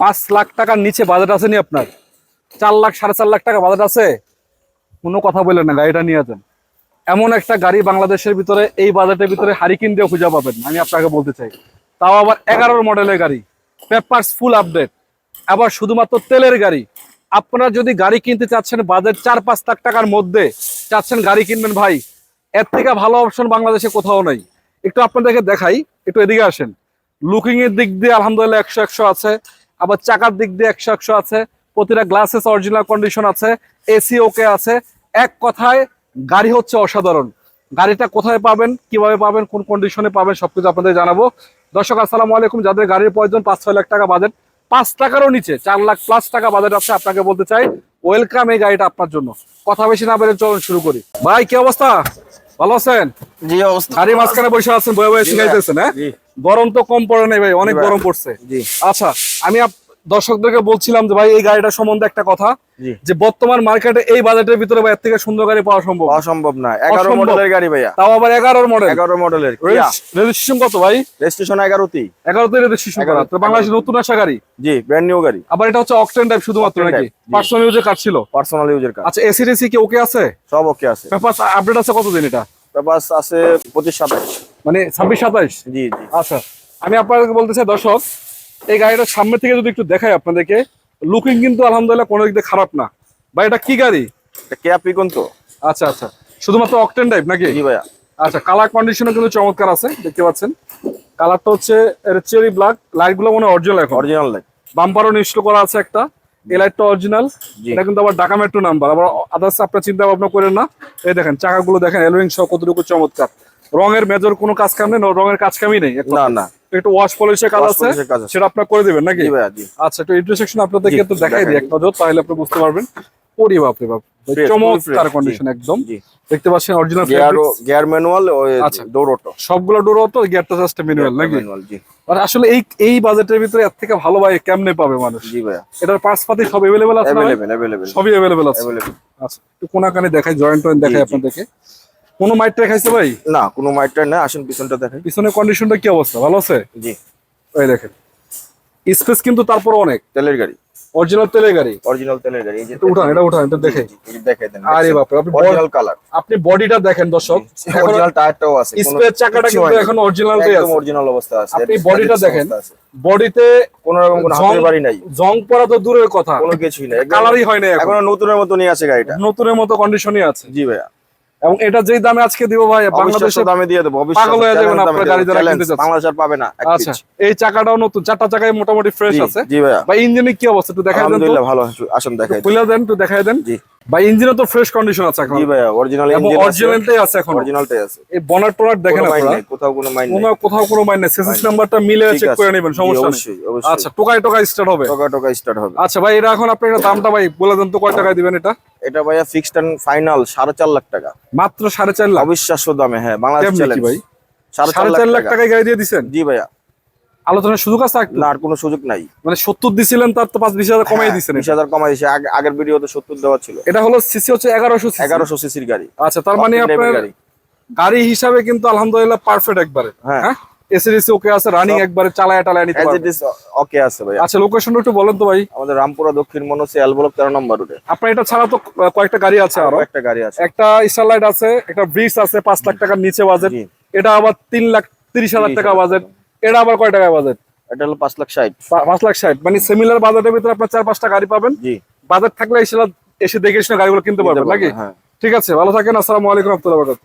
পাঁচ লাখ টাকার নিচে বাজেট আছে নি আপনার? চার লাখ, সাড়ে চার লাখ টাকা বাজেট আছে? কোনো কথা বললেন না, গাড়িটা নিয়ে যান। এমন একটা গাড়ি বাংলাদেশের ভিতরে, এই বাজেটের ভিতরে হারিকিন দিয়ে খুঁজে পাবেন, আমি আপনাকে বলতে চাই। তাও আবার এগারোর মডেলের গাড়ি, পেপারস ফুল আপডেট। আবার শুধুমাত্র তেলের গাড়ি। আপনারা যদি গাড়ি কিনতে চাচ্ছেন, বাজেট চার পাঁচ লাখ টাকার মধ্যে চাচ্ছেন গাড়ি কিনবেন ভাই, এর থেকে ভালো অপশন বাংলাদেশে কোথাও নেই। একটু আপনাদেরকে দেখাই, একটু এদিকে আসেন। লুকিং এর দিক দিয়ে আলহামদুলিল্লাহ একশো একশো আছে। আবার চাকার দিক দিয়ে একশো একশো আছে প্রতিটা গ্লাসেস অরিজিনাল কন্ডিশন আছে এসি ওকে আছে। এক কথায় গাড়ি হচ্ছে অসাধারণ। গাড়িটা কোথায় পাবেন কীভাবে পাবেন কোন কন্ডিশনে পাবেন সবকিছু আপনাদের জানাব। দর্শক আসসালামু আলাইকুম। যাদের গাড়ির প্রয়োজন পাঁচ ছয় লাখ টাকা বাজেট পাঁচ টাকারও নিচে চার লাখ প্লাস টাকা বাজেট আছে আপনাকে বলতে চাই ওয়েলকাম এই গাড়িটা আপনার জন্য। কথা বেশি না বেড়ে চলুন শুরু করি। ভাই কি অবস্থা? ভালো আছেন? জি অবস্থা গাড়ি মাঝখানে বসে আছেন বয়ে বয়ে শিখাইতেছেন হ্যাঁ? গরম তো কম পড়ে নাই ভাই অনেক গরম পড়ছে। আচ্ছা আমি দর্শকদেরকে বলছিলাম যে ভাই এই গাড়িটা সম্বন্ধে একটা কথা যে বর্তমান মার্কেটে এই বাজেটের ভিতরে ভাই এর থেকে সুন্দর গাড়ি পাওয়া সম্ভব? অসম্ভব না এগারো মডেলের গাড়ি ভাইয়া। তাও আবার এগারোর মডেল এগারো মডেলের রেজিস্ট্রেশন কত ভাই? রেজিস্ট্রেশন এগারোতেই। এগারোতে রেজিস্ট্রেশন করা। 11 তো বাংলাদেশের নতুন আসা গাড়ি? জি ব্র্যান্ড নিউ গাড়ি। আবার এটা হচ্ছে অকটেন টাইপ শুধুমাত্র নাকি? পার্সোনাল ইউজের কার্ড ছিল? পার্সোনাল ইউজের কার আচ্ছা এসি টেসি কি ওকে আছে? সব ওকে আছে। পেপার আপডেট আছে কতদিন এটা? পেপারস আছে পঁচিশ সাতাশ। মানে ছাব্বিশ সাতাইশ জি জি। আচ্ছা আমি আপনাদেরকে বলতে চাই দর্শক এই গাড়িটার সামনে থেকে যদি একটু দেখাই আপনাদেরকে লুকিং কিন্তু আলহামদুলিল্লাহ কোনো দিক দিয়ে খারাপ না। বা এটা কি গাড়ি? এটা কেয়া তো। আচ্ছা আচ্ছা। শুধুমাত্র অকটেন টাইপ নাকি? জি ভাইয়া। আচ্ছা কালার কন্ডিশনও কিন্তু চমৎকার আছে দেখতে পাচ্ছেন। কালারটা হচ্ছে চেরি ব্ল্যাক লাইটগুলো মনে অরিজিনাল এখন। অরিজিনাল লাইট বাম্পারও ইনস্টল করা আছে একটা। এই লাইটটা অরিজিনাল এটা কিন্তু আবার ঢাকা মেট্রো নাম্বার আবার আদার্স আপনার চিন্তা ভাবনা করেন না। এই দেখেন চাকাগুলো দেখেন এলোরিং সহ কতটুকু চমৎকার। রঙের মেজর কোনো কাজ কাম নেই রঙের কাজ কামই নেই। না না। একটু ওয়াশ পলিশের কাজ আছে। সেটা আপনার করে দেবেন নাকি? আচ্ছা একটু ইন্টারসেকশন আপনাদেরকে একটু দেখাই দিই এক নজর তাহলে আপনি বুঝতে পারবেন। ওরে বাপ রে বাপ। চমৎকার কন্ডিশন একদম। দেখতে পাচ্ছেন অরিজিনাল গিয়ার গিয়ার ম্যানুয়াল আচ্ছা। দৌড়টো সবগুলো ডোর তো গিয়ারটা জাস্ট ম্যানুয়াল নাকি? ম্যানুয়াল জি। আর আসলে এই এই বাজেটের ভিতরে এর থেকে ভালো ভাই কেমনে পাবে মানুষ? জি ভাইয়া। এটার পার্টস পাতি সব এভেলেবেল আছে না ভাই? অ্যাভেলেবেল অ্যাভেলেবেল সবই এভেলেবেল আছে। আচ্ছা একটু কোনাকানি দেখাই জয়েন্ট টয়েন্ট দেখাই। আপনাদেরকে। কোনো মাইট খাইছে ভাই? না কোনো মাইটার না আসেন পিছনটা দেখাই। পিছনের কন্ডিশনটা কি অবস্থা? ভালো আছে? জি। ওই দেখেন। স্পেস কিন্তু তারপর অনেক। তেলের গাড়ি। অরিজিনাল তেলের গাড়ি? অরিজিনাল তেলের গাড়ি এই যে এটা উঠান এটা উঠান এটা দেখে। দেখে দেন আরে বাপরে আপনি অরিজিনাল কালার আপনি বডিটা দেখেন দর্শক। অরিজিনাল টায়ারটাও আছে স্পেয়ার চাকাটা কিন্তু। এখন একদম আছে। অরিজিনাল অবস্থা আছে আপনি বডিটা দেখেন। বডিতে কোনো রকম কোনো হাতের বাড়ি নাই। জং পড়া তো দূরের কথা। কোনো কিছুই নাই। কালারই হয় না এখন নতুনের মতনই আছে গাড়িটা। নতুনের মতো কন্ডিশনই আছে। জি ভাইয়া। এবং এটা যেই দামে আজকে দিব ভাই বাংলাদেশের বাংলাদেশে দামে দিয়ে দেবো পাগল হয়ে যাবেন আপনার গাড়ি যারা কিনতে চাচ্ছে। বাংলাদেশ আর পাবে না আচ্ছা এই চাকাটাও নতুন চারটা চাকায় মোটামুটি ফ্রেশ আছে। জি ভাই বা ইঞ্জিনের কি অবস্থা একটু দেখাই দেন তো। আলহামদুলিল্লাহ ভালো আছে। আসুন দেখাই। দেন একটু দেখাই দেন। জি। বা ইঞ্জিনও তো ফ্রেশ কন্ডিশন আছে এখন। জি ভাইয়া অরিজিনাল ইঞ্জিন আছে অরিজিনালটাই আছে এখন। অরিজিনালটাই আছে। এই বনার টনার দেখেন আপনারা? কোথাও কোনো মাইন নেই। কোথাও কোনো মাইন নেই। সেসিস নাম্বারটা মিলে চেক করে নেবেন সমস্যা নেই। আচ্ছা টোকায় টোকায় স্টার্ট হবে। টাকা টাকা স্টার্ট হবে। আচ্ছা ভাই এটা এখন আপনি এটা দামটা ভাই বলে দেন তো কয় টাকায় দিবেন এটা? এটা ভাইয়া ফিক্সড এন্ড ফাইনাল সাড়ে চার লাখ টাকা। মাত্র সাড়ে চার লাখ? অবিশ্বাস্য দামে হ্যাঁ বাংলাদেশ চ্যালেঞ্জ ভাই? সাড়ে সাড়ে চার লাখ টাকায় গাড়ি দিয়ে দিছেন? জি ভাইয়া। আলোচনার সুযোগ আছে না আর কোনো সুযোগ নাই। মানে সত্তর দিছিলেন তার তো পাঁচ বিশ হাজার কমাই দিছেন বিশ হাজার কমাই দিয়েছে আগে- আগের ভিডিওতে সত্তর দেওয়া ছিল। এটা হলো সিসি হচ্ছে এগারোশো এগারোশো সিসির গাড়ি। আচ্ছা তার মানে আপনার গাড়ি। গাড়ি হিসাবে কিন্তু আলহামদুলিল্লাহ পারফেক্ট একবারে। হ্যাঁ। হ্যাঁ? ওকে আছে রানিং একবারে চালায় টালায় নিতে ওকে আছে ভাইয়া। আচ্ছা লোকেশনটা একটু বলেন তো ভাই। আমাদের রামপুরা দক্ষিণ মনোসে এল ব্লক তেরো নম্বর রুটে আপনার এটা ছাড়া তো কয়েকটা গাড়ি আছে আরও। একটা গাড়ি আছে। একটা স্টারলাইট আছে একটা ব্রিজ আছে পাঁচ লাখ টাকার নিচে বাজেট এটা আবার তিন লাখ তিরিশ হাজার টাকা বাজেট এটা আবার কয় টাকা বাজেট? এটা হলো পাঁচ লাখ ষাট। পাঁচ লাখ ষাট। মানে সিমিলার বাজেটের ভিতরে আপনার চার পাঁচটা গাড়ি পাবেন। জি। বাজেট থাকলে এসে এসে দেখে শুনে গাড়িগুলো কিনতে পারবেন নাকি? হ্যাঁ। ঠিক আছে ভালো থাকেন আসসালামু আলাইকুম রহমতুল্লাহ বরকাত।